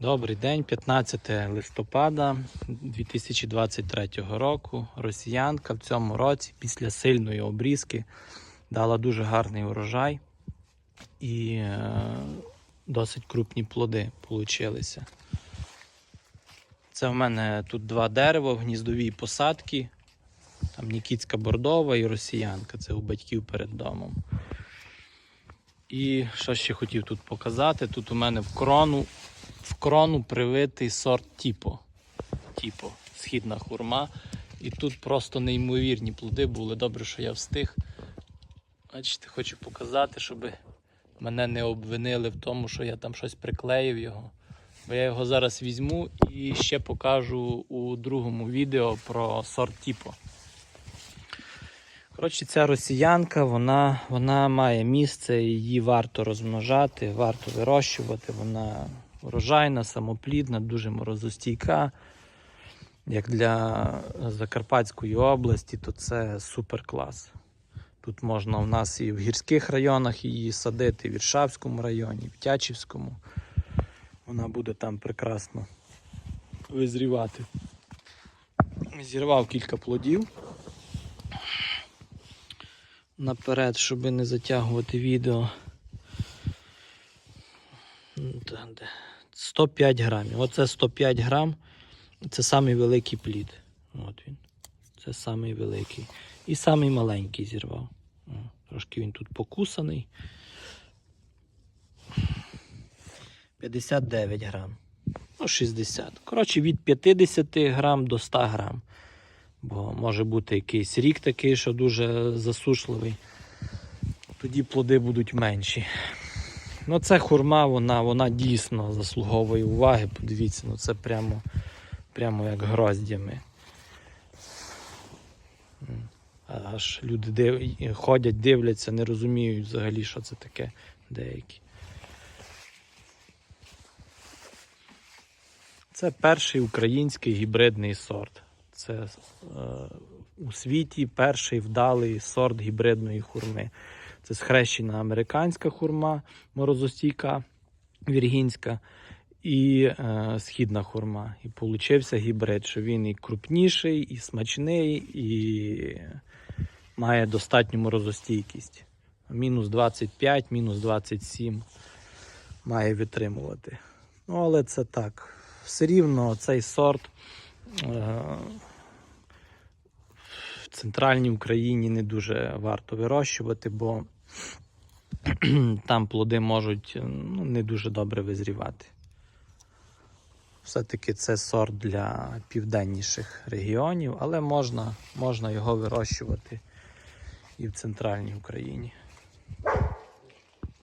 Добрий день, 15 листопада 2023 року. Росіянка в цьому році після сильної обрізки дала дуже гарний урожай і е, досить крупні плоди получилися. Це в мене тут два дерева в гніздовій посадці. Там Нікітська бордова і росіянка. Це у батьків перед домом. І що ще хотів тут показати? Тут у мене в крону в крону привитий сорт Тіпо. Тіпо, східна хурма. І тут просто неймовірні плоди були. Добре, що я встиг. Бачите, хочу показати, щоб мене не обвинили в тому, що я там щось приклеїв його. Бо я його зараз візьму і ще покажу у другому відео про сорт Тіпо. Коротше, ця росіянка, вона, вона має місце, її варто розмножати, варто вирощувати. Вона урожайна, самоплідна, дуже морозостійка. Як для Закарпатської області, то це супер клас. Тут можна у нас і в гірських районах її садити, в Віршавському районі, і в Тячівському. Вона буде там прекрасно визрівати. Зірвав кілька плодів. Наперед, щоб не затягувати відео. Ну, та де? 105 грамів. Оце 105 грам. Це самий великий плід. От він. Це самий великий. І самий маленький зірвав. Трошки він тут покусаний. 59 грам. Ну, 60. Коротше, від 50 грам до 100 грам. Бо може бути якийсь рік такий, що дуже засушливий. Тоді плоди будуть менші. Ну, це хурма, вона, вона дійсно заслуговує уваги. Подивіться, ну це прямо, прямо як гроздями. Аж люди див... ходять, дивляться, не розуміють взагалі, що це таке деякі. Це перший український гібридний сорт. Це е, у світі перший вдалий сорт гібридної хурми. Це схрещена американська хурма морозостійка віргінська і е, східна хурма. І получився гібрид, що він і крупніший, і смачний, і має достатню морозостійкість. Мінус 25, мінус 27 має витримувати. Ну, але це так. Все рівно цей сорт е, центральній Україні не дуже варто вирощувати, бо там плоди можуть ну, не дуже добре визрівати. Все-таки це сорт для південніших регіонів, але можна, можна його вирощувати і в центральній Україні.